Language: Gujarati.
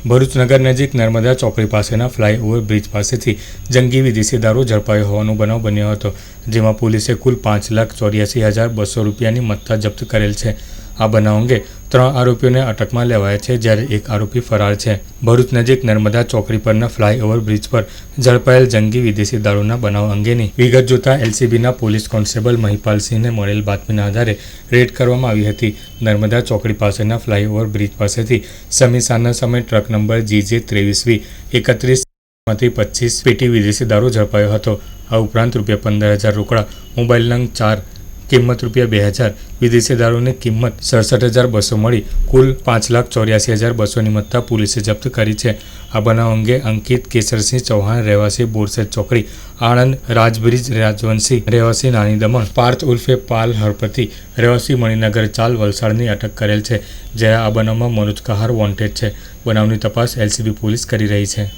ભરૂચ નગર નજીક નર્મદા ચોકડી પાસેના ફ્લાયઓવર બ્રિજ પાસેથી જંગી વિદેશી દારૂ ઝડપાયો હોવાનો બનાવ બન્યો હતો, જેમાં પોલીસે કુલ પાંચ લાખ ચોર્યાસી હજાર બસો રૂપિયાની મત્તા જપ્ત કરેલ છે. આ બનાવ અંગે ત્રણ આરોપીઓને અટકમાં લેવાયા છે, જ્યારે એક આરોપી ફરાર છે. ભરૂચ નજીક નર્મદા ચોકડી પરના ફ્લાયઓવર બ્રિજ પર ઝડપાયેલ જંગી વિદેશી દારૂના બનાવ અંગેની વિગત જોતા એલસીબીના પોલીસ કોન્સ્ટેબલ મહિપાલસિંહને મળેલ બાતમીના આધારે રેડ કરવામાં આવી હતી. નર્મદા ચોકડી પાસેના ફ્લાયઓવર બ્રિજ પાસેથી સમીસાના સમય ટ્રક નંબર જીજે ત્રેવીસ વી એકત્રીસમાંથી પચીસ પેટી વિદેશી દારૂ ઝડપાયો હતો. આ ઉપરાંત રૂપિયા પંદર હજાર રોકડા, મોબાઈલ નંગ ચાર કિંમત રૂપિયા બે હજાર. વિદેશી દારૂની કિંમત સડસઠ હજાર બસો મળી. કુલ પાંચ લાખ ચોર્યાસી હજાર બસોની મત્તા પોલીસે જપ્ત કરી છે. આ બનાવ અંગે અંકિત કેસરસિંહ ચૌહાણ, રહેવાસી બોરસેદ ચોકડી, આણંદ રાજબ્રિજ રાજવંશી, રહેવાસી નાની દમણ, પાર્થ ઉર્ફે પાલ હરપતિ, રહેવાસી મણિનગર ચાલ વલસાડની અટક કરેલ છે જ્યારે આ બનાવમાં મનોજ કહાર વોન્ટેડ છે. બનાવની તપાસ એલસીબી પોલીસ કરી રહી છે.